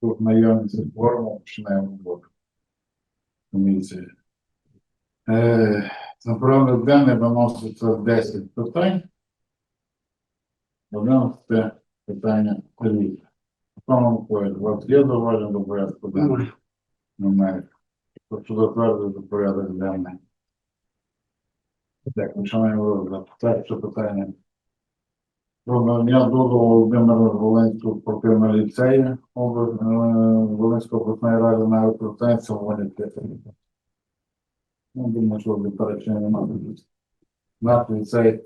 Тут наявність форму починаємо роботу. Комісії. Е, на порядок денний виноситься 10 питань. 11 питання рік. Пане Миколаївич, вас є зауваження до порядку денного? Немає. Хочу затвердити порядок денний. Так, починаємо розгляд. Перше питання. Про надання дозволу Володимира Волинського спортивного ліцею Волинської обласної ради на використання сьогодні. Ну, думаю, що заперечення немає. Наш ліцей,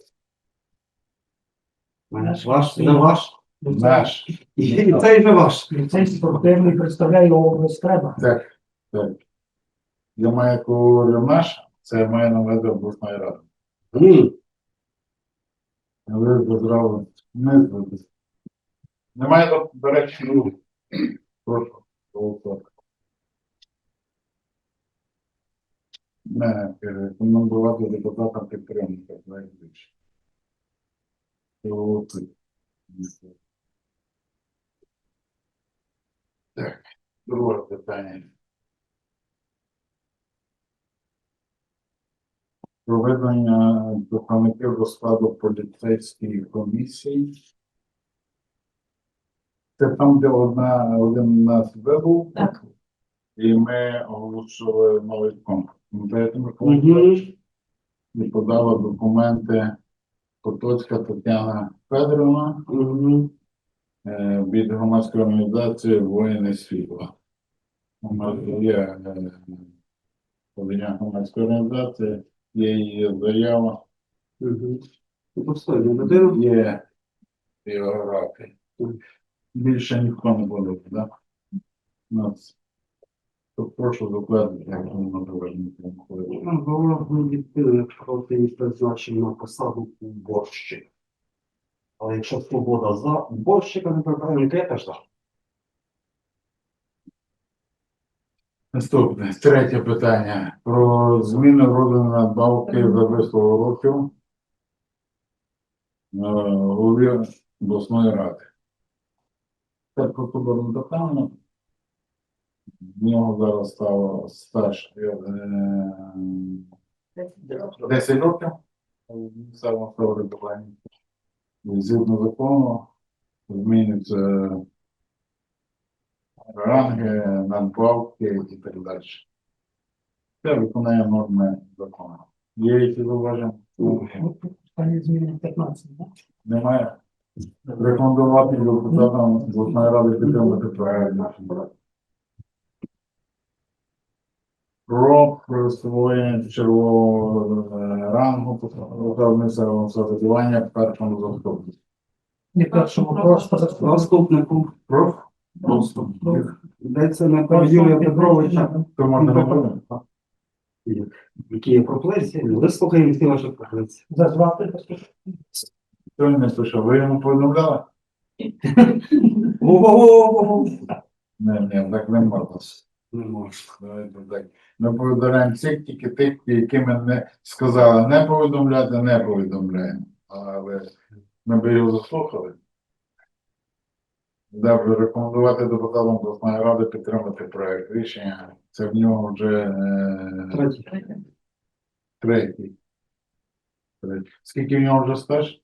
Ваш, не ваш. наш, І цей не ваш. Цей спортивний представляє область треба. так, так. Я маю говорю наш, це має на увазі обласної ради. М, Ви. Не зводись. Немає до речі, заперечень? Прошу. голосувати. Не, рекомендувати депутатам підтримати, проект більше. Голосуй. Так, друге питання. Проведення представників до складу поліцейської комісії. Це там, де одна, один у нас вибув, Так. і ми оголошували новий конкурс. І подала документи Потоцька Тетяна Федоровна Мгм. е, від громадської організації Воїни світла. У нас є е, подання громадської організації, є її заява, Мгм. Ну, людину. є біографія. Більше ніхто не буде, да? Нас. То прошу докладати, як воно доведено. Не призначив на посаду у борщі. Але якщо свобода за борщика не прибирає, то я теж за. Наступне, третє питання. Про зміну роду надбавки за вислову років е, голові обласної ради. Це процедурно доставлено. В нього зараз стало стаж е, 10 років в місцевому самоврядуванні. І Згідно закону змінюються ранги, надбавки і так далі. Це виконання норми закону. Є які зауваження? Зміни 15, так? Немає. Рекомендувати депутатам обласної ради підтримати проект. Про присвоєння червоного е, рангу місцевого самоврядування першому заступнику. Не першому просто за Наступнику Про просто. йдеться на Юрія Петровича, То можна не які є пропозиції. Вислухаємо всі ваші пропозиції. Зазвати послухати. Хто не пише? Ви йому повідомляли? Ого-го-го! Не, не, так не можна. Не. Давайте так. Ми повідомляємо всіх, тільки тих, які ми не сказали не повідомляти, не повідомляємо. Але ми б його заслухали. Добре, рекомендувати депутатам обласної ради підтримати проект рішення. Це в нього вже е, Третій. третій. Третій. Скільки в нього вже стаж?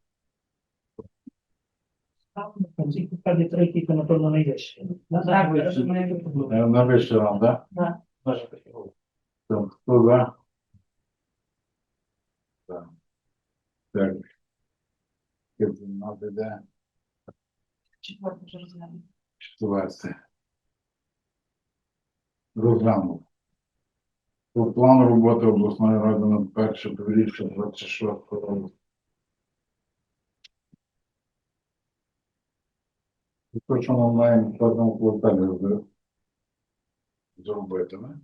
Ці питання третій, то напевно найвище. Так, Вище. Е, На вищий ран, так? Так. Наша категорія. Так, хто за? Так. Так. Надо, де? Четвертий вже розглянув. Четверте. Розглянув. По плану роботи обласної ради на перше півріччя 26 року. І То, що ми маємо в кожному кварталі зробити, не?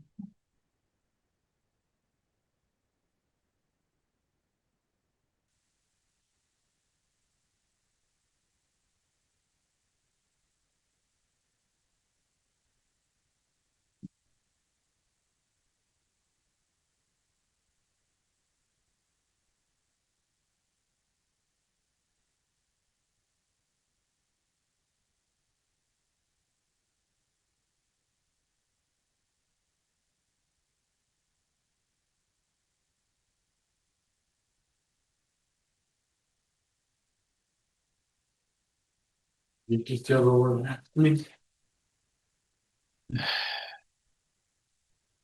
Якісь тягування?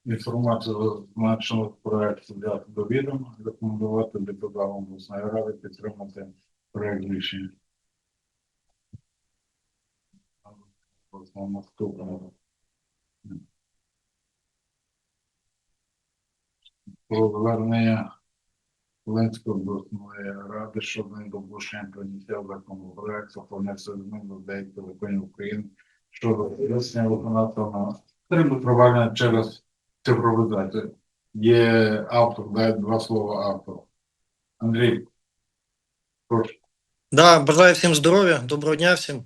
Інформацію зазначену в проекті взяти до відома, рекомендувати депутатам обласної ради підтримати проект рішення. Про звернення Волинської обласної ради щодо недопущення прийняття законопроекту про внесення змін до деяких законів України щодо вияснення виконавця на провадження через цифровізацію. Є автор, дай два слова автору. Андрій, прошу. Да, бажаю всім здоров'я, доброго дня всім.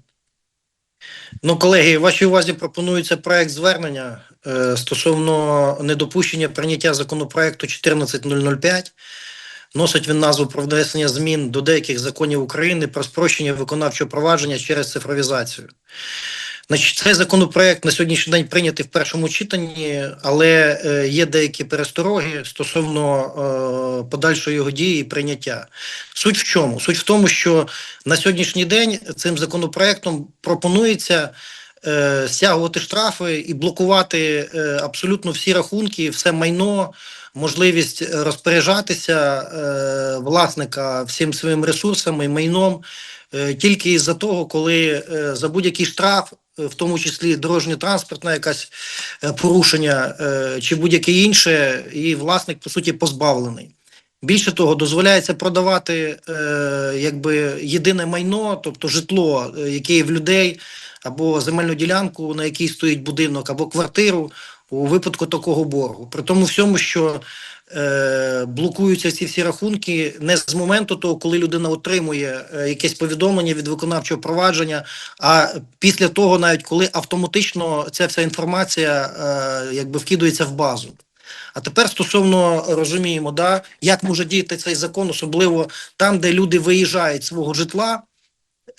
Ну, колеги, вашій увазі пропонується проект звернення е, стосовно недопущення прийняття законопроекту 14005. Носить він назву про внесення змін до деяких законів України про спрощення виконавчого провадження через цифровізацію. Значить, цей законопроект на сьогоднішній день прийнятий в першому читанні, але е, є деякі перестороги стосовно е, подальшої його дії і прийняття. Суть в чому? Суть в тому, що на сьогоднішній день цим законопроектом пропонується е, стягувати штрафи і блокувати е, абсолютно всі рахунки, все майно, можливість розпоряджатися е, власника всім своїм ресурсами майном е, тільки із-за того, коли е, за будь-який штраф, е, в тому числі дорожньо-транспортна якась е, порушення е, чи будь-яке інше, і власник по суті позбавлений. Більше того, дозволяється продавати е, якби єдине майно, тобто житло, е, яке є в людей, або земельну ділянку, на якій стоїть будинок, або квартиру у випадку такого боргу. При тому всьому, що е, блокуються ці всі рахунки не з моменту того, коли людина отримує е, якесь повідомлення від виконавчого провадження, а після того, навіть коли автоматично ця вся інформація е, якби вкидується в базу. А тепер стосовно розуміємо, да, як може діяти цей закон, особливо там, де люди виїжджають з свого житла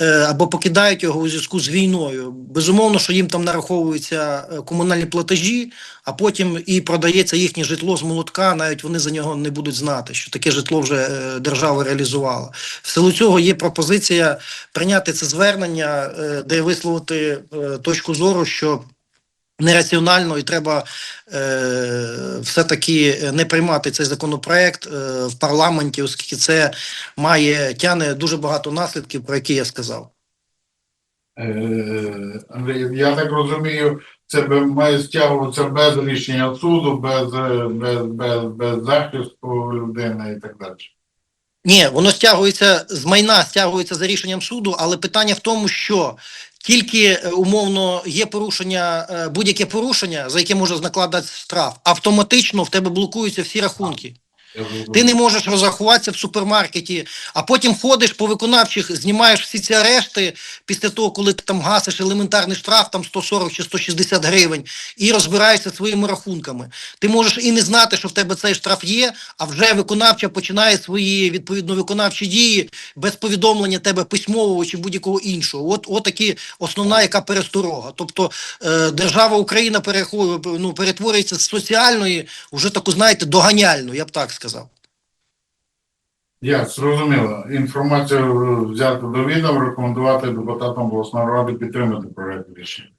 або покидають його у зв'язку з війною. Безумовно, що їм там нараховуються е, комунальні платежі, а потім і продається їхнє житло з молотка. Навіть вони за нього не будуть знати, що таке житло вже е, держава реалізувала. В силу цього є пропозиція прийняти це звернення, е, де висловити е, точку зору, що нераціонально і треба е, все-таки не приймати цей законопроект е, в парламенті, оскільки це має тяне дуже багато наслідків, про які я сказав. Е, я так розумію, це має стягуватися без рішення суду, без, е, без, без, без захисту людини і так далі. Ні, воно стягується з майна, стягується за рішенням суду, але питання в тому, що тільки е, умовно є порушення, е, будь-яке порушення, за яке може накладати штраф, автоматично в тебе блокуються всі рахунки. Ти не можеш розрахуватися в супермаркеті, а потім ходиш по виконавчих, знімаєш всі ці арешти після того, коли ти там гасиш елементарний штраф, там 140 чи 160 гривень, і розбираєшся своїми рахунками. Ти можеш і не знати, що в тебе цей штраф є, а вже виконавча починає свої відповідно виконавчі дії без повідомлення тебе письмового чи будь-якого іншого. От, от такі основна яка пересторога. Тобто е, держава Україна переходить, ну, перетворюється з соціальної, вже таку, знаєте, доганяльну, я б так сказав. Я зрозуміло. Інформацію взяти до відома, рекомендувати депутатам обласної ради підтримати проект рішення.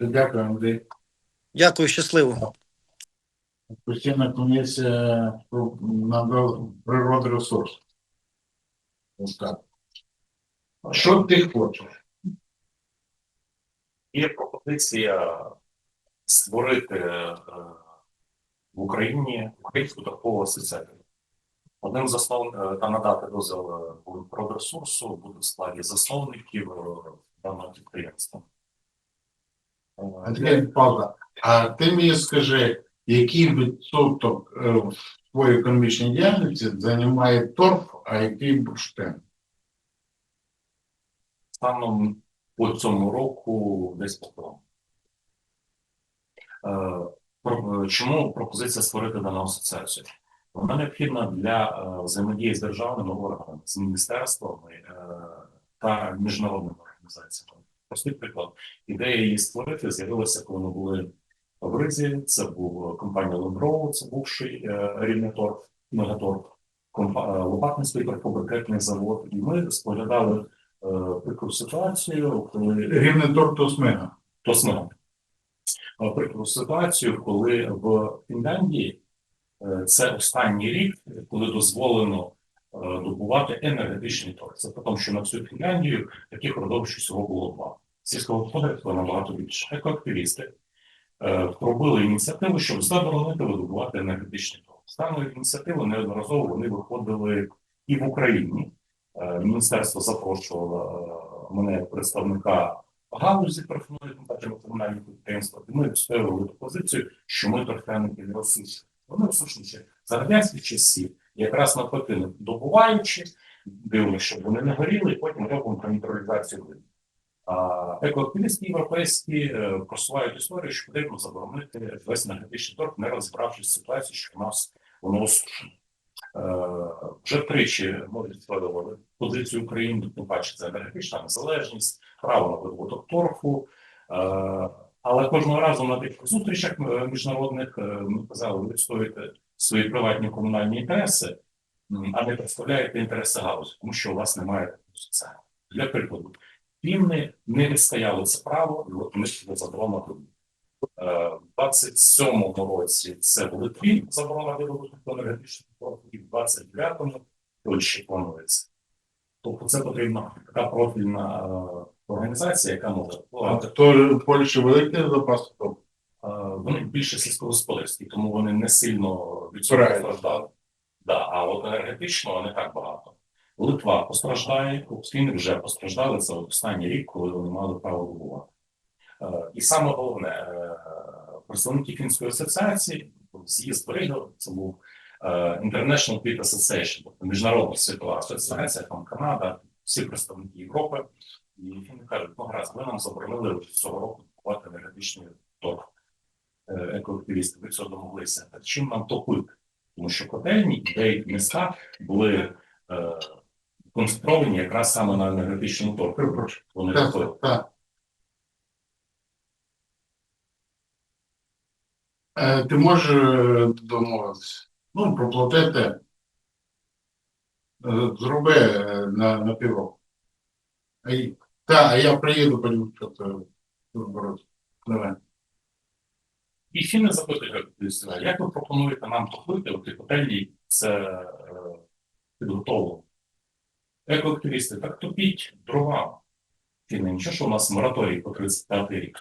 Дякую, Андрій. Дякую, щасливо. Постійна комісія надал природи ресурс. Ось так. Що ти хочеш? Є пропозиція створити е, в Україні українську торгову асоціацію. Одним з основ е, та надати дозвіл е, продресурсу буде в складі засновників е, даного підприємства. Е, Андрій Павло, а ти мені скажи, який відсоток е, в твоїй економічній діяльності займає торф, а який бурштин? Станом по цьому року десь. Е, про- е, Чому пропозиція створити дану асоціацію? Вона необхідна для е, взаємодії з державними органами, з міністерствами е, та міжнародними організаціями. Простий приклад. Ідея її створити з'явилася, коли ми були в Ризі. Це був компанія Лендроу, це бувший е, компа- е, Лопатинський торфобрикетний завод. І ми споглядали е, прикру ситуацію, коли Рівне торт то смига. Е, Прикру ситуацію, коли в Фінляндії е, це останній рік, коли дозволено е, добувати енергетичний торг. Це тому, що на всю Фінляндію таких родовищ всього було два. Сільського господарства набагато більше. Екоактивісти е, пробили ініціативу, щоб заборонити видобувати енергетичний торг. З даною ініціативою неодноразово вони виходили і в Україні. Е, Міністерство запрошувало е, мене як представника галузі торфної компанії комунальних підприємства. І ми відстоювали позицію, що ми торфяники не російські. Вони ресурсніші за радянських часів, якраз навпаки, добуваючи, дивимося, щоб вони не горіли, і потім робимо про нейтралізацію. А екоактивісти європейські е, просувають історію, що потрібно заборонити весь енергетичний торг, не розібравшись з що в нас воно осушено. Е, Вже тричі ми відстоювали позицію України, тим паче енергетична незалежність, право на видобуток торфу. Е, Але кожного разу на тих зустрічах е, міжнародних ми казали, ви відстоюєте свої приватні комунальні інтереси, а не представляєте інтереси галузі, тому що у вас немає соціального. Для прикладу, фінни не відстояли це право, і от ми заборона. Е, В 27-му році це в Литві заборона видобутку енергетичного торфу, і в 29-му Польщі планується. Тобто це потрібна така профільна е, організація, яка може А впливати. то в Польщі великий запас. Е, Вони більше сільськогосподарські, тому вони не сильно від цього Правильно. постраждали. Да, а от енергетично не так багато. Литва постраждає, Україна вже постраждали це останній рік, коли вони мали право добувати. Е, І саме головне, е, представники фінської асоціації, з'їзд Рига, це був International Peat Association, тобто міжнародна світова асоціація, там Канада, всі представники Європи. І фіни кажуть, ну гаразд, ви нам заборонили цього року купувати енергетичний торг. Е, Екоактивісти, ви цього домоглися. Так чим нам топити? Тому що котельні і деякі міста були е, концентровані якраз саме на енергетичному торгу. Вони топили. Е, Ти можеш е, домовитися? Ну, проплатити. Е, Зроби е, на, на півроку. А й- Так, а я приїду, подивлюся, що це розберусь. Давай. І фіни запитують, як- як ви пропонуєте нам топити у котельні це підготовлено? Екоактивісти, так топіть дрова. Фіни, нічого, що у нас мораторій по 35 рік.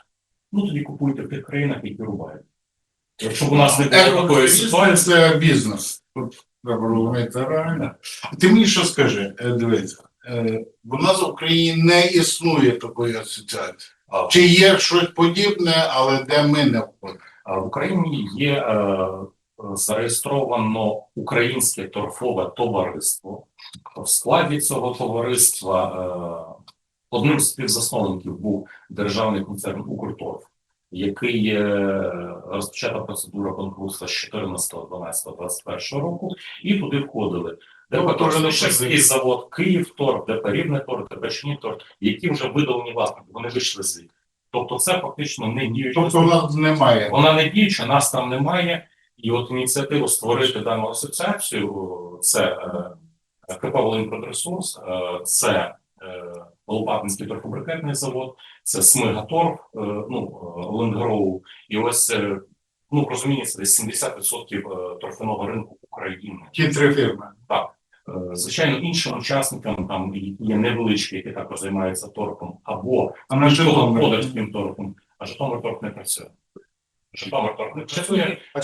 Ну тоді купуйте в тих країнах, які рубають. Якщо б у нас не було такої ситуації, це бізнес. Тут треба розуміти реально. Ти мені що скажи, е, дивися, е, в нас в Україні не існує такої асоціації. а, Чи є щось подібне, але де ми не входимо? В Україні є е, зареєстровано українське торфове товариство. В складі цього товариства е, одним з співзасновників був державний концерн Укрторф, який е, розпочата процедура банкрутства з 14, 12, 21 року, і туди входили. Ну, ДП теж не Торфничівський щасливі. завод Київторф, ДП Чиніторф, які вже видалені власники, вони вийшли з Тобто це фактично не діюча Тобто в нас немає. вона не діюча, нас там немає. І от ініціативу створити дану асоціацію це е, КП «Волиньпродресурс», е, це Лопатинський торфобрикетний завод, це Смигаторф, е, ну, Ленгроу. І ось, е, ну, розуміється, десь 70% е, торфяного ринку України. Ті три фірми. Е, Звичайно, іншим учасникам там які є невеличкі, які також займаються торфом, або А на Житомирі? господарським торфом, а Житомир торф не працює. Житомир торф не працює. А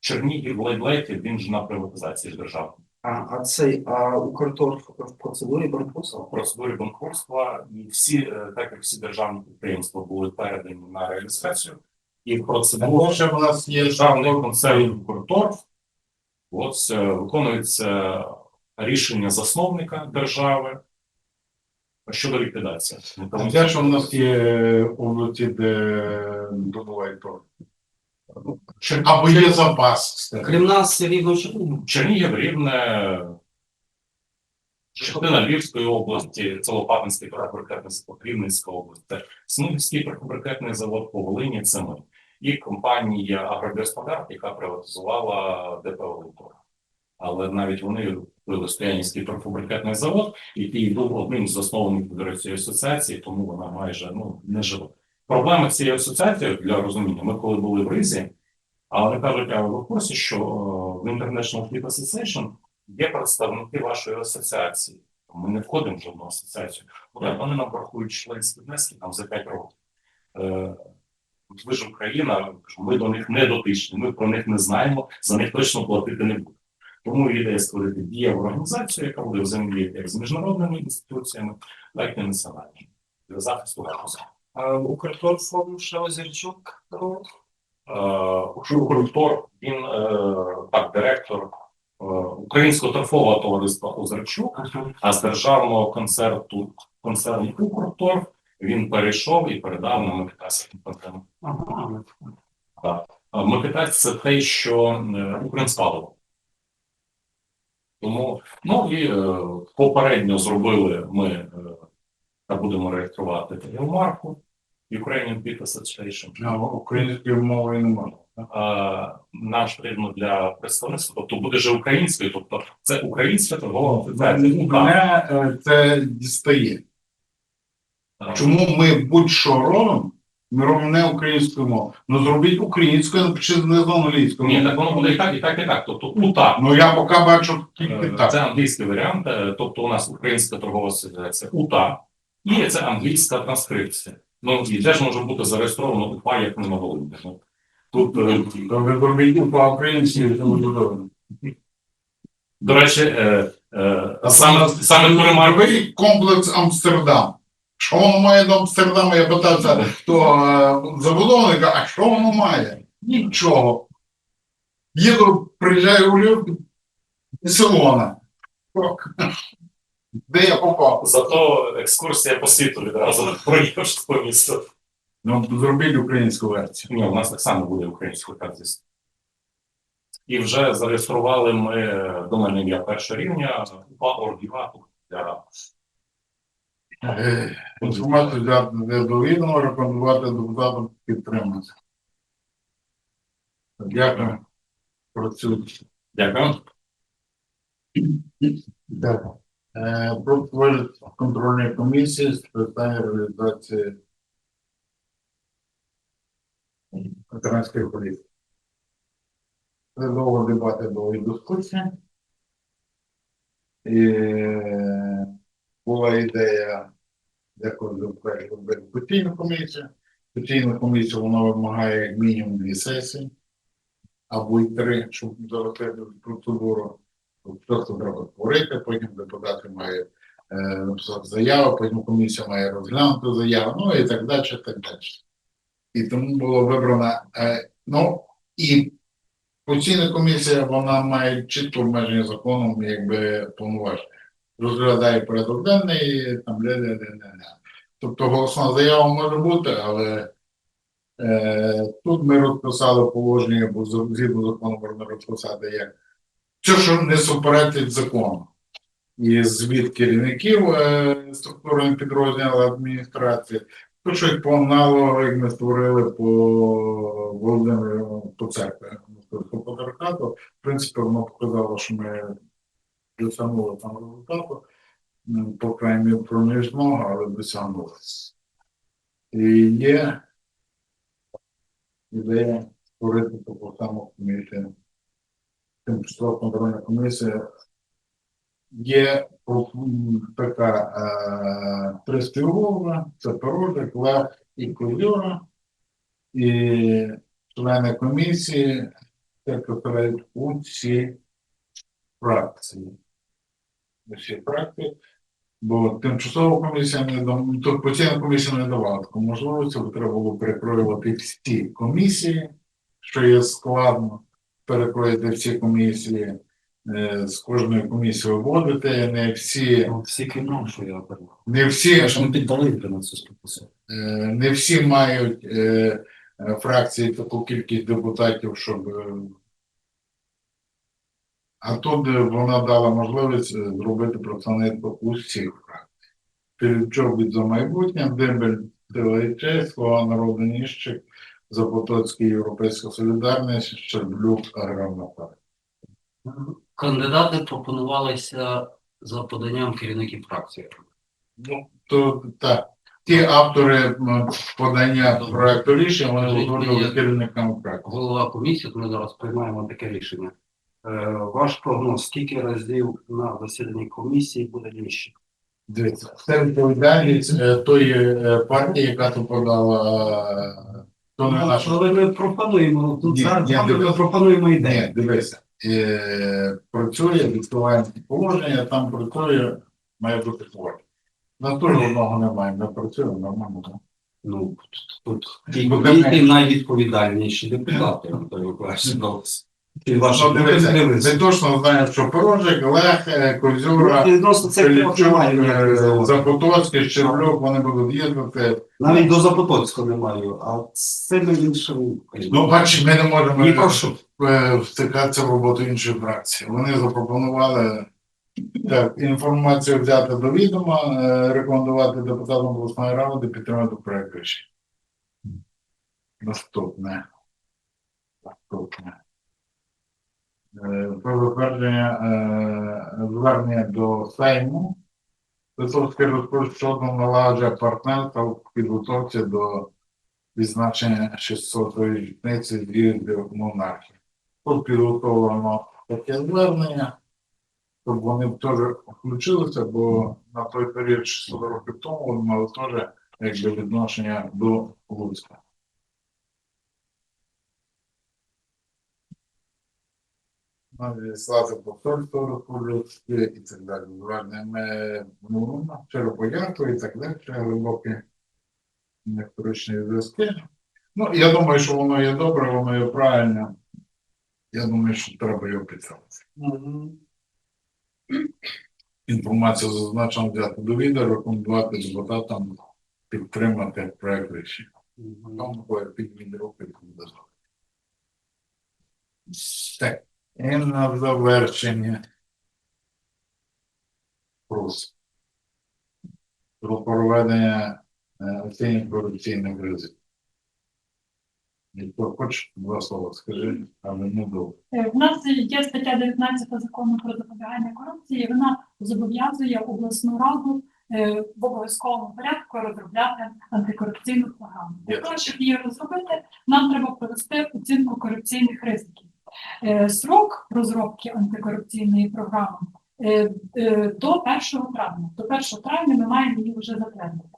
Чернігів Лейблейтів, він ж на приватизації ж держави. А, а цей а Укрторф в процедурі банкрутства? В процедурі банкрутства і всі, е, так як всі державні підприємства були передані на реалізацію, і в процедурі Або ще в нас є державний концерн Укрторф, от е, виконується рішення засновника держави щодо ліквідації. А де ж у нас є області, де добувають торг? Чер- Або є запас. Крім нас, рівно Чернігів. Чернігів, Рівне, частина Львівської області, це Лопатинський торфобрикетний завод, Рівненська область, це торфобрикетний завод по Волині, це ми. І компанія Агробіосподарк, яка приватизувала ДП «Волинторг». Але навіть вони відкрили Стоянівський торфобрикетний завод, який був одним з засновників цієї асоціації, тому вона майже ну не жива. Проблема з цією асоціацією для розуміння. Ми коли були в Ризі, а вони кажуть, а в курсі, що е, в International Fleet Association є представники вашої асоціації. Ми не входимо в жодну асоціацію. Вони вони нам порахують членські внески там за 5 років. Е, ви ж Україна, ми до них не дотичні, ми про них не знаємо, за них точно платити не будемо. Тому ідея створити дієву організацію, яка буде взаємодіяти як з міжнародними інституціями, так і національними для захисту галузі. Укрторфом ще Озерчук. Укртор, він е, так, директор е, Українського торфового товариства Озерчук, а з державного концерту концерну Укртор він перейшов і передав на Інфантину. Микитась це те, що е, Укрінспаливо. Тому ну і е, попередньо зробили ми е, та будемо реєструвати марку Ukrainian Pit Association. А української мови не нам ж потрібно для представництва, тобто буде же українською, тобто це українська торгова асоціація. Мене е, це дістає. Чому ми будь-що робимо, ми робимо не українською мовою. Ну зробіть українською, напишіть знизу англійською. Ні, так воно буде і так, і так, і так. Тобто УТА. Ну я поки бачу тільки Е, так. Це англійський варіант, е, тобто у нас українська торгова асоціація УТА, і це англійська транскрипція. Ну і теж може бути зареєстровано УПА як не на Волині. Ну, Тут, по-українськи, це добре. до речі, е, е, саме, саме комплекс Амстердам. Що воно має до Амстердаму? Я питався, хто е, забудовник, а що воно має? Нічого. Їду, приїжджаю у Львів, Барселона. Де я попав? зато екскурсія по світу відразу проїхавши по місту. Ну, зробіть українську версію. Ні, у нас так само буде українською, так звісно. І вже зареєстрували ми е, доменне ім'я першого рівня УПА Оргігату для Е, Інформацію взяти для довідомо, рекомендувати депутатам підтримати. Дякую. Працюйте. Дякую. Дякую. Е, Про створення контрольної комісії з питань реалізації ветеранської політики. Це довго дебати, довгі дискусії. І е, була ідея якось зробити постійну комісію. Постійна комісія вона вимагає як мінімум дві сесії або й три, щоб завершити процедуру. Просто треба створити, потім депутати мають е, написати заяву, потім комісія має розглянути заяву, ну і так далі, так далі. І тому було вибрано. Е, ну і постійна комісія вона має чітко обмеження законом, якби повноваження. Розглядає порядок денний, там ля ля ля ля ля Тобто голосна заява може бути, але е, тут ми розписали положення, бо згідно закону можна розписати як все, що не суперечить закону. І звіт керівників е, структурних підрозділів адміністрації, то, що як по аналогу, як ми створили по Володимиру по церкві московського патріархату, в принципі, воно показало, що ми досягнули там результату, по крайній мірі проміжного, але досягнули. І є ідея створити таку саму комісію тимчасова контрольна комісія. Є така е, три це Порожик, Лев і Козюра. І члени комісії це представляють усі фракції. Усі фракції. Бо тимчасова комісія не то постійна комісія не давала таку можливості, треба було перекроювати всі комісії, що є складно перекроїти всі комісії, е, з кожної комісії виводити, не всі, Ну, Всі кіно, що я обернув. не всі, Що ми піддали на цю спокусу. е, не всі мають е, е, фракції таку кількість депутатів, щоб. е, А тут е, вона дала можливість е, зробити представництво усіх фракцій. Філіпчук від за майбутнє, Дембель Сила і честь, Ніщик, Запотоцький Європейська солідарність, Щерблюк, Аграрна партія. Кандидати пропонувалися за поданням керівників фракції. Ну, то так. Ті автори подання проекту рішення, вони мені, керівниками проекту. Голова комісії, ми зараз приймаємо таке рішення. Е, ваш прогноз, скільки разів на засіданні комісії буде Ліщик? Дивіться, це відповідальність е, тої е, партії, яка тут подала. То не наша. Але ми пропонуємо, тут Ні, зараз ні, ми дивись. пропонуємо Ні, ідею. дивися. Е, Працює, відкриваємо положення, там працює, має бути кворум. На то одного немає, ми працюємо нормально. так? Ну, тут ті Ну, комісії давай. найвідповідальніші депутати, Анатолій Миколаївич. Ну, І ваші Ну, дивіться. Ми точно знаємо, що Порожик, Лех, е, Козюра, Відносно цих трьох Філіпчук, немає ніяких е. Запотоцький, Щерблюк, вони будуть їздити. Навіть до Запотоцького не маю, а з цими іншими. Ну, бачиш, ми не можемо Ні, прошу. е, втикатися в роботу іншої фракції. Вони запропонували так, інформацію взяти до відома, е, рекомендувати депутатам обласної ради підтримати проект рішення. Наступне. Наступне. Е, Про е, звернення до Сейму. Литовський розпоряд щодо налагодження в підготовці до відзначення 600-ї річниці з'їздів монархів. Тут підготовлено таке звернення, щоб вони теж включилися, бо на той період 600 років тому вони мали теж якби відношення до Луцька. Надіслати посольство республіки і так далі. Звернення ну, щиро подяку і так далі, глибокі історичні зв'язки. Ну, я думаю, що воно є добре, воно є правильне. Я думаю, що треба його підтримати. Інформацію зазначено взяти до відео, рекомендувати депутатам підтримати проект рішення. Там буде підмін руки добре. Так, і на завершення. Просимо. Про проведення е, оцінювання корупційних ризиків. Ніхто хоче два слова скажи, але не довго. Е, В нас є стаття 19 закону про запобігання корупції. Вона зобов'язує обласну раду е, в обов'язковому порядку розробляти антикорупційну програму. Для того, щоб її розробити, нам треба провести оцінку корупційних ризиків. Е, Срок розробки антикорупційної програми е, е, до 1 травня. До 1 травня ми маємо її вже затвердити.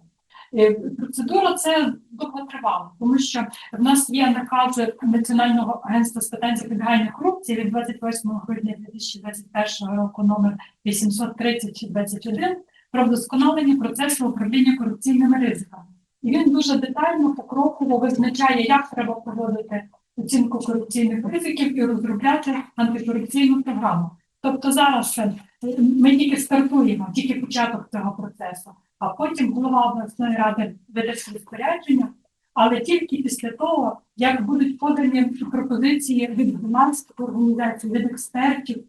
Процедура це довготривала, тому що в нас є накази Національного агентства з питань запобігання корупції від 28 грудня 2021 року номер 830-21 про вдосконалення процесу управління корупційними ризиками. І він дуже детально покроково визначає, як треба проводити оцінку корупційних ризиків і розробляти антикорупційну програму. Тобто зараз е, ми тільки стартуємо, тільки початок цього процесу, а потім голова обласної ради видасть розпорядження, але тільки після того, як будуть подані пропозиції від громадських організацій, від експертів.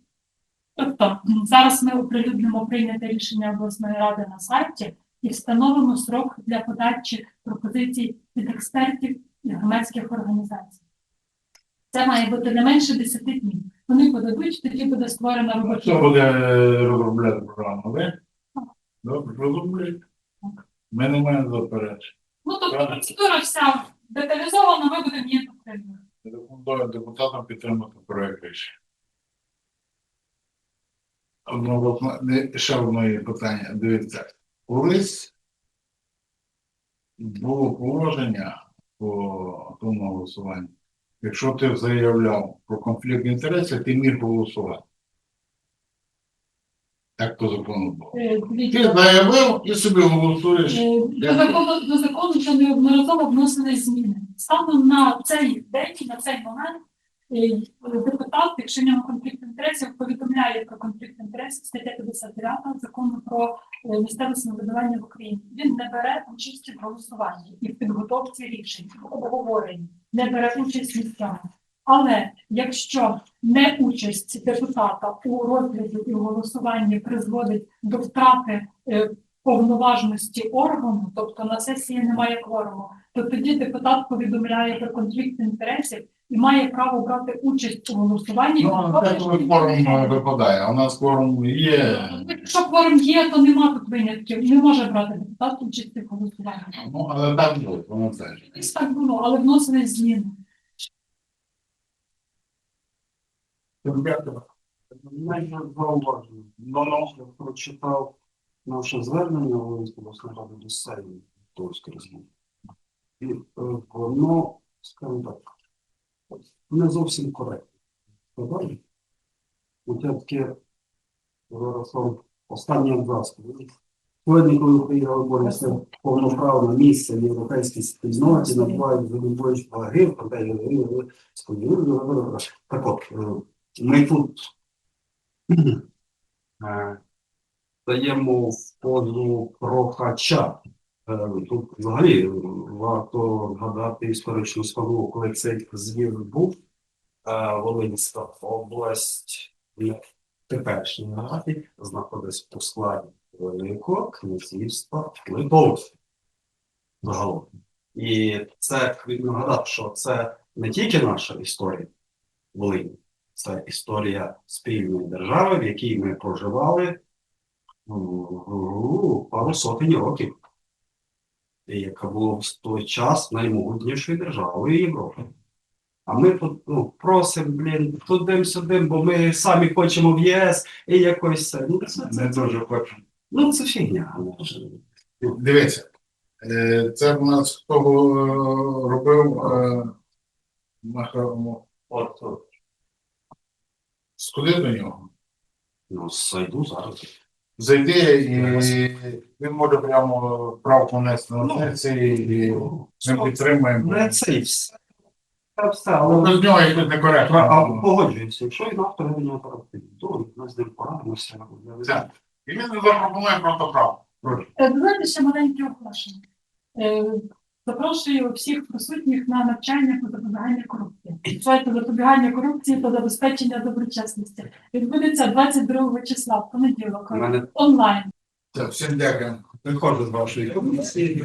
Тобто зараз ми оприлюднимо прийняте рішення обласної ради на сайті і встановимо срок для подачі пропозицій від експертів і громадських організацій. Це має бути не менше 10 днів. Вони подадуть, тоді буде створена робоча Хто буде е, розробляти програму? Ви? Добре, розробляйте. Ми не маємо заперечень. Ну, тобто процедура вся деталізована, ми будемо її підтримувати. Рекомендую депутатам підтримати проект рішення. Одного не- ще одне питання. Дивіться, колись було положення по тому голосуванні. Якщо ти заявляв про конфлікт інтересів, ти міг голосувати. Так по закону було. Е, Ти заявив і собі голосуєш. е, До закону, до закону ще неодноразово вносили зміни. Станом на цей день, на цей момент, депутат, якщо в нього конфлікт інтересів, повідомляє про конфлікт інтересів стаття 59 закону про е, місцеве самоврядування в Україні. Він не бере участі в голосуванні і в підготовці рішень, в обговоренні, не бере участь місцями. Але якщо не участь депутата у розгляді і голосуванні призводить до втрати е, повноважності органу, тобто на сесії немає кворуму, то тоді депутат повідомляє про конфлікт інтересів і має право брати участь у голосуванні. Ну, а це коли форум е, випадає, у нас форум є. Якщо кворум є, то нема тут винятків. Не може брати депутат участь у голосуванні. Ну, але так було, воно це. Ось так було, але вносили зміни. Майже зауваження. Ну, ну, я прочитав наше звернення Волинської обласної ради до Сейму Товської розмови. І е, воно, скажімо так, не зовсім коректно. Правда? От я таке останній абзац. Сьогодні, коли приїхали боротися повноправне місце в європейській спільноті, набувають забувають ваги, проте я сподіваюся, так от, е, ми тут е, даємо в позу прохача. Е, Тут взагалі варто згадати історичну складову, коли цей звір був е, Волинська область теперішній графі знаходиться у складі Великого князівства Литовського. Загалом. І це нагадати, що це не тільки наша історія Волині, це історія спільної держави, в якій ми проживали ну, пару сотень років, яка була в той час наймогутнішою державою Європи. А ми ну, просимо, блін, туди-сюди, бо ми самі хочемо в ЄС і якось це. Ну, це, це, дуже хочу. ну, це фігня. ну. Дивіться, е, це в нас хто е, робив е, Маха- От, от, до нього. ну, зайду зараз. Зайди і він може прямо правку внести на сесії і ми підтримуємо. Не це і все. Це все, але Без нього якось А, некоректно. погоджуюся, якщо він автор генеративний, то ми з ним порадимося. Так. І він запропонує просто правку. Е, ще маленьке оголошення. Запрошую всіх присутніх на навчання по запобіганню корупції. Сайт запобігання корупції та забезпечення доброчесності. Відбудеться 22 числа в понеділок онлайн. Так, всім дякую. виходить з вашої комісії.